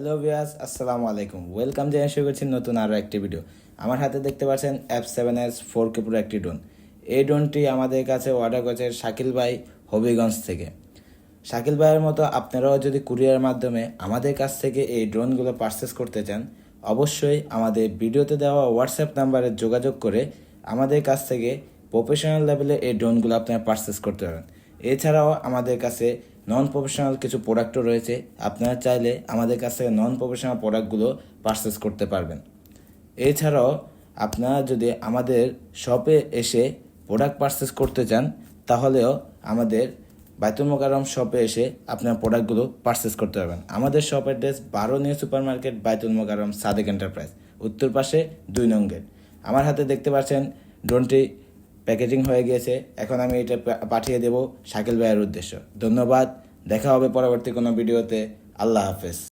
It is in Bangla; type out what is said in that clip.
হ্যালো ভিয়াস আসসালামু আলাইকুম ওয়েলকাম জানিয়ে শুরু করছি নতুন আরও একটি ভিডিও আমার হাতে দেখতে পাচ্ছেন F seven S four K পুরো একটি ড্রোন এই ড্রোনটি আমাদের কাছে অর্ডার করেছে শাকিল ভাই হবিগঞ্জ থেকে। শাকিল ভাইয়ের মতো আপনারাও যদি কুরিয়ার মাধ্যমে আমাদের কাছ থেকে এই ড্রোনগুলো পারচেস করতে চান, অবশ্যই আমাদের ভিডিওতে দেওয়া হোয়াটসঅ্যাপ নাম্বারে যোগাযোগ করে আমাদের কাছ থেকে প্রফেশনাল লেভেলে এই ড্রোনগুলো আপনারা পারচেস করতে পারেন। এছাড়াও আমাদের কাছে নন প্রফেশনাল কিছু প্রোডাক্টও রয়েছে, আপনারা চাইলে আমাদের কাছ থেকে নন প্রফেশনাল প্রোডাক্টগুলো পারচেস করতে পারবেন। এছাড়াও, আপনারা যদি আমাদের শপে এসে প্রোডাক্ট পারচেস করতে চান, তাহলেও আমাদের বাইতুল মোকারম শপে এসে আপনার প্রোডাক্টগুলো পারচেস করতে পারবেন। আমাদের শপ অ্যাড্রেস বারো new super market Baitul Mukarram Sadek enterprise উত্তর পাশে দুই নং গেট আমার হাতে দেখতে পাচ্ছেন ড্রোনটি প্যাকেজিং হয়ে গিয়েছে। এখন আমি এটা পাঠিয়ে দেব শাকিল ভাইয়ের উদ্দেশ্য। ধন্যবাদ। দেখা হবে পরবর্তী কোনো ভিডিওতে। আল্লাহ হাফেজ।